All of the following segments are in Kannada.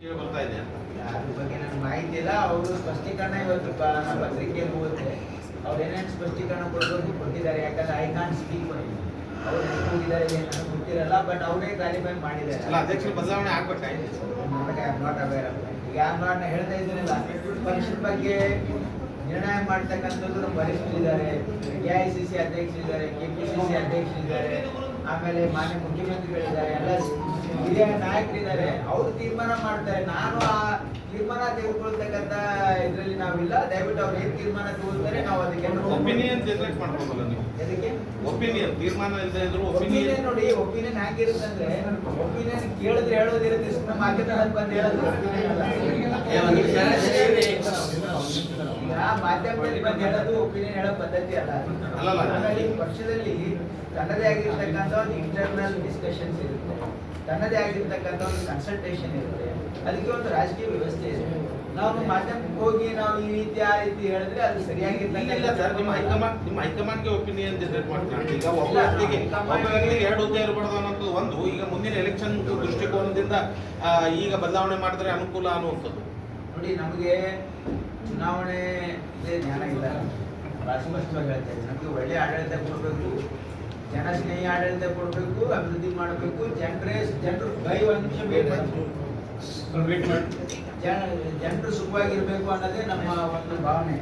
ಬರ್ತಾ ಇದೆ ಅದ್ರ ಬಗ್ಗೆ ನನಗೆ ಮಾಹಿತಿ ಇಲ್ಲ ಅವರು ಸ್ಪಷ್ಟೀಕರಣ ಇವತ್ತು ನಮ್ಮ ಪತ್ರಿಕೆಯಲ್ಲಿ ಹೋಗುತ್ತೆ. ಅವ್ರು ಏನೇನು ಸ್ಪಷ್ಟೀಕರಣ ಕೊಡಬೇಕು ಕೊಟ್ಟಿದ್ದಾರೆ ಯಾಕಂದ್ರೆ ಐ ಕಾನ್ ಸ್ಪೀಕ್ ಅವ್ರು ಎಷ್ಟು ಹೋಗಿದ್ದಾರೆ ಏನು ಗೊತ್ತಿರಲ್ಲ ಬಟ್ ಅವರೇ ಕ್ವಾಲಿಫೈ ಮಾಡಿದ್ದಾರೆ. ಅಲ್ಲ ಅಧ್ಯಕ್ಷ ಬದಲಾವಣೆ ಆಗ್ಬೇಕಾಯ್ತು ನನಗೆ ಐ ಆಮ್ ನಾಟ್ ಅವೇರ್ ಈಗ ಐ ಆಮ್ ನಾಟ್ ಹೇಳ್ತಾ ಇದ್ದೀನಲ್ಲ ಪಕ್ಷದ ಬಗ್ಗೆ ನಿರ್ಣಯ ಮಾಡ್ತಕ್ಕಂಥದ್ದು ನಮ್ಮ ವರಿಷ್ಠರಿದ್ದಾರೆ ಎ ಐ ಸಿ ಸಿ ಅಧ್ಯಕ್ಷರಿದ್ದಾರೆ ಕೆ ಪಿ ಸಿ ಸಿ ಅಧ್ಯಕ್ಷರಿದ್ದಾರೆ. ಆಮೇಲೆ ಮಾನ್ಯ ಮುಖ್ಯಮಂತ್ರಿಗಳಿದ್ದಾರೆ ಎಲ್ಲ ಹಿರಿಯ ನಾಯಕರಿದ್ದಾರೆ ಅವರು ತೀರ್ಮಾನ ಮಾಡ್ತಾರೆ. ನಾನು ಆ ತೀರ್ಮಾನ ತೆಗೆದುಕೊಳ್ತಕ್ಕಂತ ಇದರಲ್ಲಿ ನಾವಿಲ್ಲ. ದಯವಿಟ್ಟು ಅವ್ರು ಏನು ತೀರ್ಮಾನ ತಗೊಳ್ತಾರೆ ನಾವು ಅದಕ್ಕೆ ಒಪಿನಿಯನ್ ಜನರೇಟ್ ಮಾಡ್ಬೋದಲ್ಲ ನೀವು? ಅದಕ್ಕೆ ಒಪಿನಿಯನ್ ತೀರ್ಮಾನ ಇಲ್ಲದೆ ಇದ್ರು ಒಪಿನಿಯನ್. ಒಪಿನಿಯನ್ ನೋಡಿ ಒಪಿನಿಯನ್ ಹೆಂಗಿರುತ್ತಂದ್ರೆ ಒಪಿನಿಯನ್ ಕೇಳಿದ್ರೆ ಹೇಳೋದಿರುತ್ತೆ ಸುಮ್ಮನೆ ಮಾಧ್ಯಮದಲ್ಲಿ ಬಂದು ಹೇಳೋದು. ಅಲ್ಲ. ಮಾಧ್ಯಮದಲ್ಲಿ ಬಂದು ಹೇಳೋದು ಒಪಿನಿಯನ್ ಹೇಳೋ ಪದ್ಧತಿ ಅಲ್ಲ. ಅಲ್ಲ ಪಕ್ಷದಲ್ಲಿ ತನ್ನದೇ ಆಗಿರ್ತಕ್ಕಂಥ ಒಂದು ಇಂಟರ್ನಲ್ ಡಿಸ್ಕಷನ್ಸ್ ಇರುತ್ತೆ. ತನ್ನದೇ ಆಗಿರ್ತಕ್ಕಂಥ ಒಂದು ಕನ್ಸಲ್ಟೇಷನ್ ಇರುತ್ತೆ. ಅದಕ್ಕೆ ಒಂದು ರಾಜಕೀಯ ವ್ಯವಸ್ಥೆ ಇದೆ. ನಾವು ಮಾಧ್ಯಮಕ್ಕೆ ಹೋಗಿ ನಾವು ಈ ರೀತಿ ಆ ರೀತಿ ಹೇಳಿದ್ರೆ ಅದು ಇಲ್ಲ ಸರ್ ನಿಮ್ಮ ಹೈಕಮಾಂಡ್ ನಿಮ್ಮ ಹೈಕಮಾಂಡ್ಗೆ ಒಪಿನಿಯನ್ ಜನರೇಟ್ ಮಾಡ್ತಾರೆ ಈಗ ಒಬ್ಬ ವ್ಯಕ್ತಿಗೆ ಹೈಕಮಾಂಡ್ ಒಬ್ಬ ವ್ಯಕ್ತಿಗೆ ಎರಡು ಹುದ್ದೆ ಇರಬಾರ್ದು ಅನ್ನೋದು ಒಂದು. ಈಗ ಮುಂದಿನ ಎಲೆಕ್ಷನ್ ದೃಷ್ಟಿಕೋನದಿಂದ ಈಗ ಬದಲಾವಣೆ ಮಾಡಿದ್ರೆ ಅನುಕೂಲ ಅನ್ನುವಂಥದ್ದು. ನೋಡಿ ನಮಗೆ ಚುನಾವಣೆ ಇದೆ ಜ್ಞಾನ ಇಲ್ಲ ಸ್ಪಷ್ಟವಾಗಿ ಹೇಳ್ತಾ ಇದ್ದೀನಿ. ನಮಗೆ ಒಳ್ಳೆ ಆಡಳಿತ ಕೊಡಬೇಕು. ಜನಸ್ನೇಹಿ ಆಡಳಿತ ಕೊಡಬೇಕು ಅಭಿವೃದ್ಧಿ ಮಾಡಬೇಕು. ಜನರೇ ಜನರು ಕೈ ಒಂದು ನಿಮಿಷ ಜನ ಜನರು ಸುಖವಾಗಿರ್ಬೇಕು ಅನ್ನೋದೇ ನಮ್ಮ ಒಂದು ಭಾವನೆ.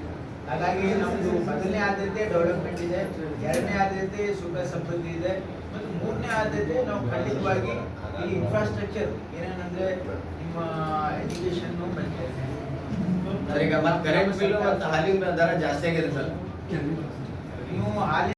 ಹಾಗಾಗಿ ನಮ್ಮದು ಮೊದಲನೇ ಆದ್ಯತೆ ಡೆವಲಪ್ಮೆಂಟ್ ಇದೆ ಎರಡನೇ ಆದ್ಯತೆ ಸುಖ ಸಮೃದ್ಧಿ ಇದೆ ಮತ್ತು ಮೂರನೇ ಆದ್ಯತೆ ನಾವು ಖಂಡಿತವಾಗಿ ಈ ಇನ್ಫ್ರಾಸ್ಟ್ರಕ್ಚರ್ ಏನೇನಂದ್ರೆ ನಿಮ್ಮ ಎಜುಕೇಶನ್ ಸರ್, ಈಗ ಮತ್ತೆ ಕರೆಂಟ್ ಬಿಲ್ ಮತ್ತು ಹಾಲಿನ ದರ ಜಾಸ್ತಿ ಆಗಿದೆ ಸರ್. ನೀವು ಹಾಲಿ